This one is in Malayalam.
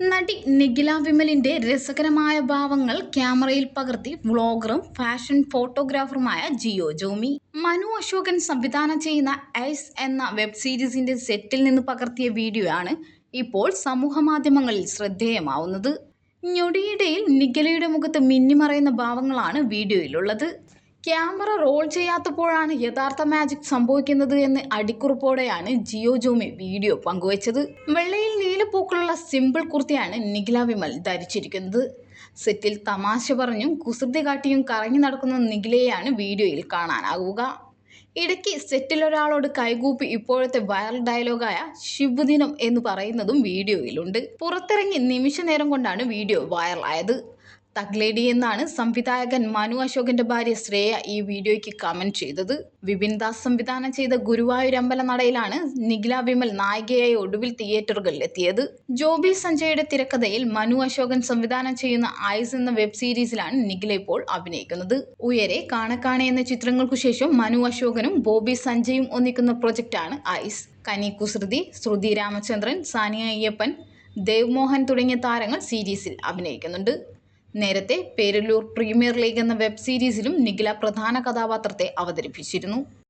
നടി നിഖില വിമലിന്റെ രസകരമായ ഭാവങ്ങൾ ക്യാമറയിൽ പകർത്തി വ്ളോഗറും ഫാഷൻ ഫോട്ടോഗ്രാഫറുമായ ജിയോ ജോമി. മനു അശോകൻ സംവിധാനം ചെയ്യുന്ന ഐസ് എന്ന വെബ് സീരീസിന്റെ സെറ്റിൽ നിന്ന് പകർത്തിയ വീഡിയോയാണ് ഇപ്പോൾ സമൂഹമാധ്യമങ്ങളിൽ ശ്രദ്ധേയമാവുന്നത്. ഞൊടിയിടയിൽ നിഖിലയുടെ മുഖത്ത് മിന്നിമറയുന്ന ഭാവങ്ങളാണ് വീഡിയോയിലുള്ളത്. ക്യാമറ റോൾ ചെയ്യാത്തപ്പോഴാണ് യഥാർത്ഥ മാജിക് സംഭവിക്കുന്നത് എന്ന് അടിക്കുറിപ്പോടെയാണ് ജിയോ ജോമി വീഡിയോ പങ്കുവച്ചത്. വെള്ളയിൽ നീലപ്പൂക്കളുള്ള സിമ്പിൾ കുർത്തിയാണ് നിഖില വിമൽ ധരിച്ചിരിക്കുന്നത്. സെറ്റിൽ തമാശ പറഞ്ഞും കുസൃതി കാട്ടിയും കറങ്ങി നടക്കുന്ന നിഖിലയെയാണ് വീഡിയോയിൽ കാണാനാകുക ഇടയ്ക്ക് സെറ്റിൽ ഒരാളോട് കൈകൂപ്പി ഇപ്പോഴത്തെ വൈറൽ ഡയലോഗായ ശുഭദിനം എന്ന് പറയുന്നതും വീഡിയോയിലുണ്ട്. പുറത്തിറങ്ങി നിമിഷ നേരം കൊണ്ടാണ് വീഡിയോ വൈറലായത്. തഗ്ലേഡി എന്നാണ് സംവിധായകൻ മനു അശോകന്റെ ഭാര്യ ശ്രേയ ഈ വീഡിയോയ്ക്ക് കമന്റ് ചെയ്തത്. വിപിൻ ദാസ് സംവിധാനം ചെയ്ത ഗുരുവായൂർ അമ്പല നടയിലാണ് നിഖില വിമൽ നായികയായി ഒടുവിൽ തിയേറ്ററുകളിൽ എത്തിയത്. ജോബി സഞ്ജയുടെ തിരക്കഥയിൽ മനു അശോകൻ സംവിധാനം ചെയ്യുന്ന ഐസ് എന്ന വെബ് സീരീസിലാണ് നിഖില ഇപ്പോൾ അഭിനയിക്കുന്നത്. ഉയരെ കാണക്കാണെ എന്ന ചിത്രങ്ങൾക്കു ശേഷം മനു അശോകനും ബോബി സഞ്ജയും ഒന്നിക്കുന്ന പ്രൊജക്റ്റാണ് ഐസ്. കനി കുസൃതി ശ്രുതി രാമചന്ദ്രൻ സാനിയ അയ്യപ്പൻ ദേവ് മോഹൻ തുടങ്ങിയ താരങ്ങൾ സീരീസിൽ അഭിനയിക്കുന്നുണ്ട്. നേരത്തെ പേരല്ലൂർ പ്രീമിയർ ലീഗ് എന്ന വെബ് സീരീസിലും നിഖില പ്രധാന കഥാപാത്രത്തെ അവതരിപ്പിച്ചിരുന്നു.